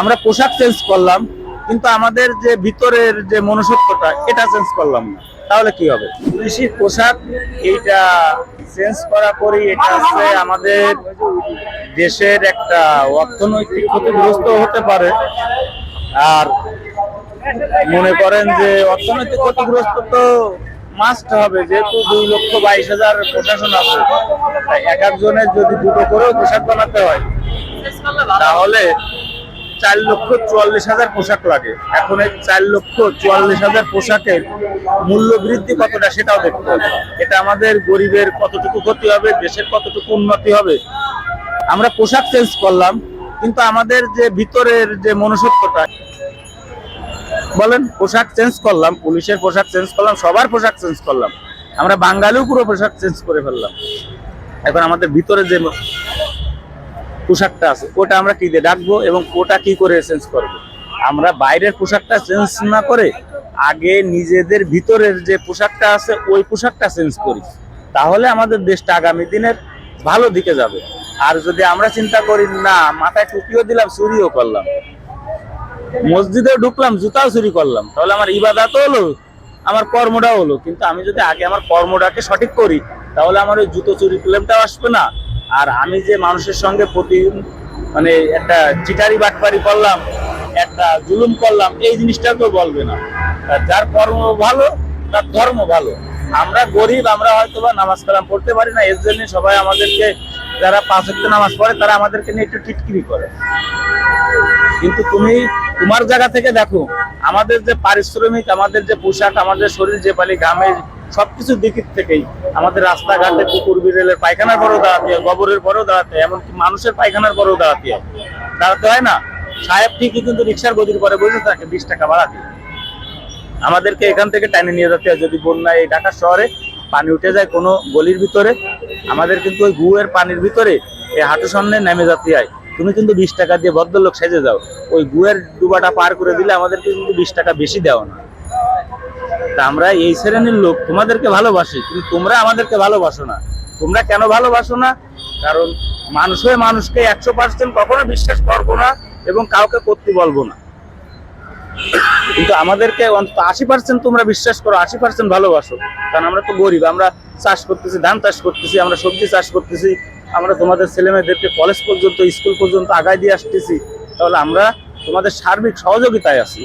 আমরা পোশাক চেঞ্জ করলাম, কিন্তু আমাদের যে ভিতরের যে মনুষ্যত্বটা, এটা চেঞ্জ করলাম না। তাহলে কি হবে? কৃষির পোশাক, এইটা চেঞ্জ করা করি এটা হচ্ছে আমাদের দেশের একটা অর্থনৈতিক ক্ষতিগ্রস্ত হতে পারে। আর মনে করেন যে অর্থনৈতিক ক্ষতিগ্রস্ত তো মাস্ট হবে, যেহেতু দুই লক্ষ বাইশ হাজার প্রশাসন আছে। এক একজনের যদি দুটো করেও পোশাক বানাতে হয়, তাহলে চার লক্ষ চুয়াল্লিশ হাজার পোশাক লাগে। এখন এই চার লক্ষ চুয়াল্লিশ হাজার পোশাকের মূল্য বৃদ্ধি কতটা সেটাও দেখতে হবে। এটা আমাদের গরিবের কতটুকু ক্ষতি হবে, দেশের কতটুকু উন্নতি হবে, আমরা পোশাক চেঞ্জ করলাম, কিন্তু আমাদের যে ভিতরের যে মনুষ্যত্বটা, বলেন, পোশাক চেঞ্জ করলাম, পুলিশের পোশাক চেঞ্জ করলাম, সবার পোশাক চেঞ্জ করলাম। আমরা বাঙালিও পুরো পোশাক চেঞ্জ করে ফেললাম। এখন আমাদের ভিতরে যে পোশাকটা আছে, ওটা আমরা কি দিয়ে ডাকবো এবং ওটা কি করে চেঞ্জ করব? আমরা বাইরের পোশাকটা চেঞ্জ না করে আগে নিজেদের ভিতরের যে পোশাকটা আছে, ওই পোশাকটা চেঞ্জ করি। তাহলে আমাদের দেশটা আগামী দিনের ভালো দিকে যাবে। আর যদি আমরা চিন্তা করি, না, মাথায় টুপিও দিলাম চুরিও করলাম মসজিদে ঢুকলাম, জুতাও চুরি করলাম, তাহলে আমার ইবাদাতও হলো, আমার কর্মটাও হলো। কিন্তু আমি যদি আগে আমার কর্মটাকে সঠিক করি, তাহলে আমার ওই জুতো চুরি ক্লেমটাও আসবে না। আর আমি যে মানুষের সঙ্গে প্রতি মানে একটা চিটারি বাটপারি করলাম, একটা জুলুম করলাম, এই জিনিসটা কেউ বলবে না। যার কর্ম ভালো, তার ধর্ম ভালো। আমরা গরিব, আমরা হয়তো বা নামাজ কালাম পড়তে পারি না, এর জন্য সবাই আমাদেরকে, যারা পাঁচ ওয়াক্ত নামাজ পড়ে, তারা আমাদেরকে নিয়ে একটু টিটকিরি করে। কিন্তু তুমি তোমার জায়গা থেকে দেখো, আমাদের যে পারিশ্রমিক, আমাদের যে পোশাক, আমাদের শরীর যে পালি, ঘামে সবকিছু দিকের থেকেই। আমাদের রাস্তাঘাটে কুকুর বিড়েলের পায়খানার পরেও দাঁড়াতে হয়, গোবরের পরেও দাঁড়াতে হয়, এমনকি মানুষের পায়খানার পরেও দাঁড়াতে হয়। দাঁড়াতে হয় না। সাহেব ঠিকই কিন্তু রিক্সার গদির পরে বসে থাকে, বিশ টাকা দিয়ে আমাদেরকে এখান থেকে টানে নিয়ে যেতে হয়। যদি বন্যায় এই ঢাকা শহরে পানি উঠে যায় কোনো গলির ভিতরে, আমাদের কিন্তু ওই গুয়ের পানির ভিতরে এই হাঁটু সামনে নেমে যেতে হয়। তুমি কিন্তু বিশ টাকা দিয়ে ভদ্রলোক সেজে যাও। ওই গুয়ের ডুবাটা পার করে দিলে আমাদেরকে কিন্তু বিশ টাকা বেশি দেওয়া না তা আমরা এই শ্রেণির লোক তোমাদেরকে ভালোবাসি, কিন্তু তোমরা আমাদেরকে ভালোবাসো না। তোমরা কেন ভালোবাসো না? কারণ মানুষ হয়ে মানুষকে একশো পার্সেন্ট কখনো বিশ্বাস করব না এবং কাউকে করতে বলব না। কিন্তু আমাদেরকে অন্তত আশি পার্সেন্ট তোমরা বিশ্বাস করো, আশি পার্সেন্ট ভালোবাসো। কারণ আমরা তো গরিব, আমরা চাষ করতেছি, ধান চাষ করতেছি, আমরা সবজি চাষ করতেছি, আমরা তোমাদের ছেলে মেয়েদেরকে কলেজ পর্যন্ত স্কুল পর্যন্ত আগায় দিয়ে আসতেছি। তাহলে আমরা তোমাদের সার্বিক সহযোগিতায় আছি।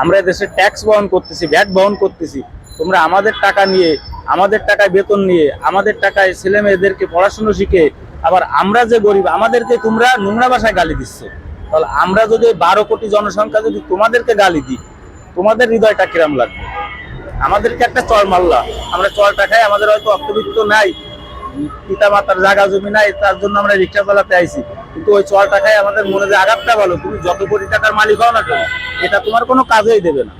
আমরা দেশে ট্যাক্স বহন করতেছি ভ্যাট বহন করতেছি। তোমরা আমাদের টাকা নিয়ে, আমাদের টাকায় বেতন নিয়ে, আমাদের টাকায় ছেলে মেয়েদেরকে পড়াশুনো শিখে আবার আমরা যে গরিব, আমাদেরকে তোমরা নোংরা ভাষায় গালি দিচ্ছ। তাহলে আমরা যদি বারো কোটি জনসংখ্যা যদি তোমাদেরকে গালি দিই, তোমাদের হৃদয়টা কিরাম লাগবে? আমাদেরকে একটা চর মারলা। আমরা চরটা টাকায় আমাদের হয়তো অর্থবিত্ত নাই পিতা মাতার জায়গা জমি নাই, তার জন্য আমরা রিক্সা চালাতে আইছি। কিন্তু ওই ছয় টাকায় আমাদের মনে যে আঘাতটা ভালো, তুমি যত কোটি টাকার মালিক হও না কেন, এটা তোমার কোনো কাজেই দেবে না।